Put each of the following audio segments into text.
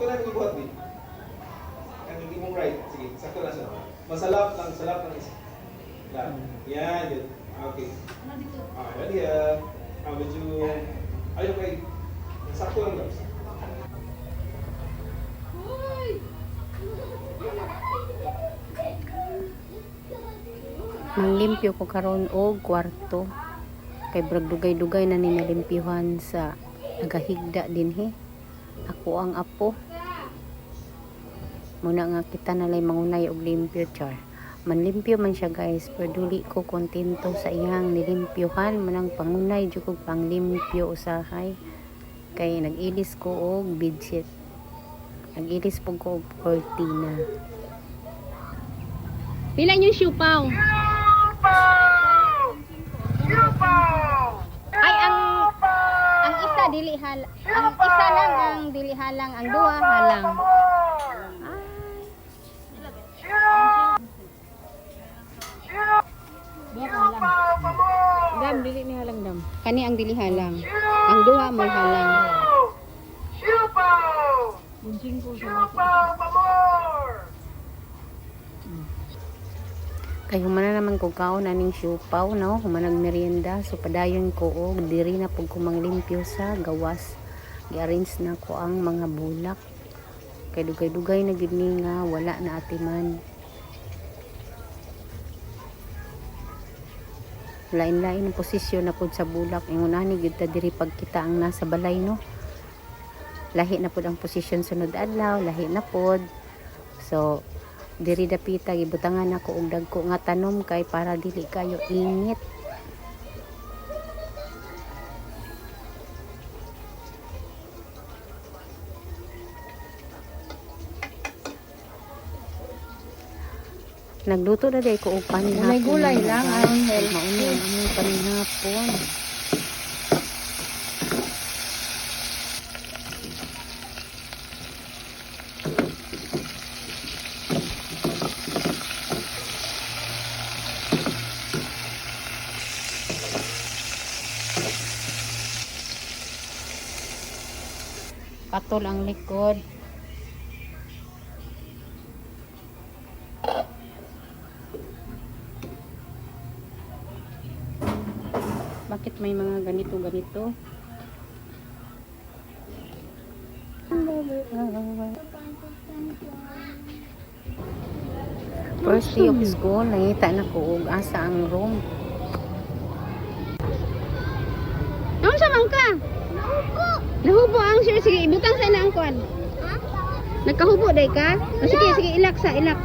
Sakto na yung buhat, di. Ang hindi mong right. Sige, sakto na siya. Masalap lang, salap lang isa. Yan. Yan, yun. Okay. Ano dito? Ah, ready ah. Ah, medyo... Ayun kay... Sakto lang guys. Hoy! Manglimpyo ko karon og kwarto. Kay brag dugay-dugay na ni nalimpyuhan sa nagahigda din he. Ako ang apo. Muna nga kita nalay mangunay og limpyo char. Manlimpyo man siya guys, pero duli ko kontento sa iyang nilimpyuhan manang pangunay jud kog panglimpyo usahay. Kay nag-ilis ko og bedsheet. Nag-ilis po ko og cortina. Pila yung siupaw? Dili hal ang isa lang ang dili halang ang duha halang. Dam dili ni halang dam. Kani ang dili halang. Ang duha mo halang. Bunjing ko sa Kay humana naman ko kaon aning siupaw no, humanag merienda so padayon ko og diri na pug kumang limpyo sa gawas. Gi-arrange na ko ang mga bulak. Kay dugay-dugay na gid nga wala na atiman. Lain-lain ang posisyon na pud sa bulak. Ingon ani gid ta diri pagkita ang nasa balay no. Lahi na pud ang posisyon sunod adlaw, lahi na pud. So, diri dapita gibutangan ako og dagko nga tanom kay para dili kayo init Nagluto na day ko og paninhapon. Gulay-gulay lang, ang healthy. Mauni ang among Patol ang likod. Bakit may mga ganito ganito? First day of school, nangita na ko og asa ang room. Ano sa man ka? Nahubo. Nahubo ang sir. Sige, ibutang sa na ang kwan. Nagkahubo day ka? O sige, sige, ilak sa, ilak.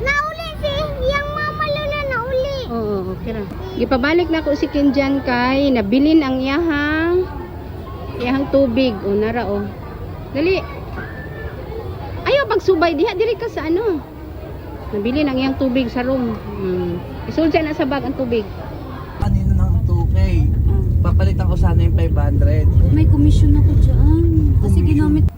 Nauli si yang mama Luna nauli. Oo, okay ra. Gipabalik na ko si Kinjan kay nabilin ang iyahang iyahang tubig o nara o. Dali. Ayaw pagsubay diha diri ka sa ano. Nabilin ang iyang tubig sa room. Hmm. Isulsa na sa bag ang tubig. Papalitan ko sana yung 500. May commission ako dyan. Kasi ginamit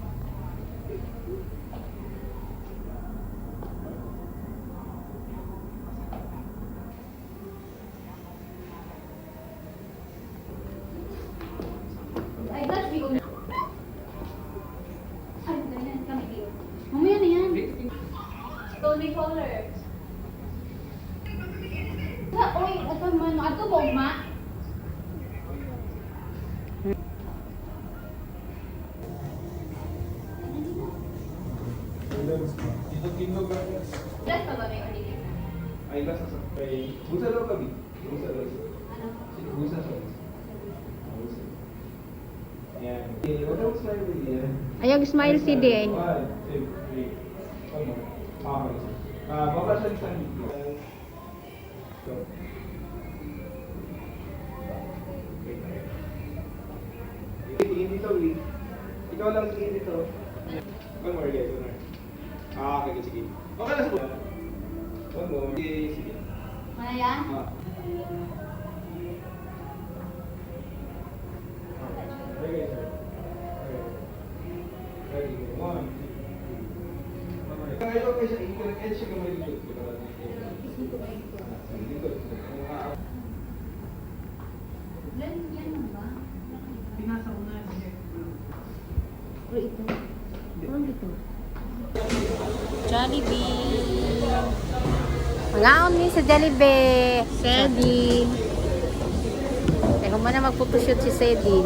Tindog-tindog lang yan. Plus pa ba may kanilin? Ay, lasa sa... Ay, busa daw kami. Busa daw. Ano? Sige, busa sa... Busa. Yan. Okay, huwag kang smile with yan. Ayaw smile si Day. One, two, three. One more. Ah, okay. Ah, baba siya isang dito. Go. Tingin dito. Ikaw lang tingin dito. One more, yes, one more. Ah, okay, sige. Okay na sa One more. Okay, sige. Ano yan? Ah. Good, sir. Okay. Very good. One, two, three. Kaya okay siya, i-edge siya kamay dito. Dito. Yan ba? Pinasa ko na. Jollibee. Mangaon ni sa Jollibee. Sedi. Teka mo na magpupushoot si Sedi.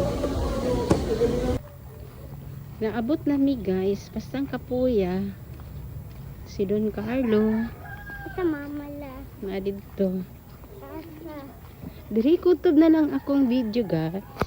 Naabot na mi guys. Bastang kapuya. Si Don Carlo. Ito mama la. Na dito. Diri kutob na lang akong video guys.